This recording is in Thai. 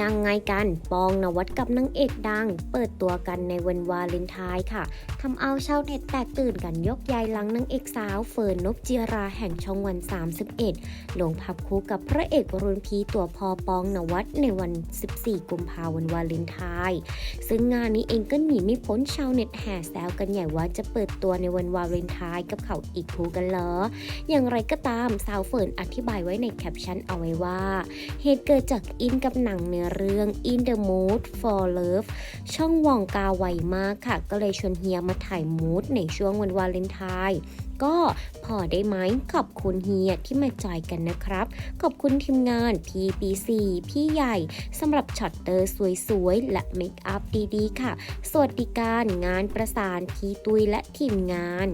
ยังไงกัน ปองนวัดกับนางเอกดัง เปิดตัวกันในวันวาเลนไทน์ค่ะทำเอาชาวเน็ตแตกตื่นกันยกใยหลังนางเอกสาวเฟิร์นนบจิราแห่งช่องวัน 31 ลงภาพคู่กับพระเอกรุ่นพีตัวพอปองนวัดในวัน 14 กุมภาพันธ์วันวาเลนไทน์ซึ่งงานนี้เองก็หนีไม่พ้นชาวเน็ตแห่แซวกันใหญ่ว่าจะเปิดตัวในวันวาเลนไทน์กับเขาอีกคู่กันเหรอ อย่างไรก็ตามสาวเฟิร์นอธิบายไว้ในแคปชั่นเอาไว้ว่า เหตุเกิดจากอินกับหนังเนื้อเรื่อง In the Mood for Love ช่องวองกาไวมากค่ะ ก็เลยชวนเฮียมาถ่ายมูดในช่วงวันวาเลนไทน์ก็พอได้ไหมขอบคุณเฮียที่มาจอยกันนะครับ ขอบคุณทีมงาน PPC พี่ใหญ่สำหรับช็อตเตอร์สวยๆ และเมคอัพดีๆ ค่ะ สวัสดิการงานประสานพี่ตุยและทีมงาน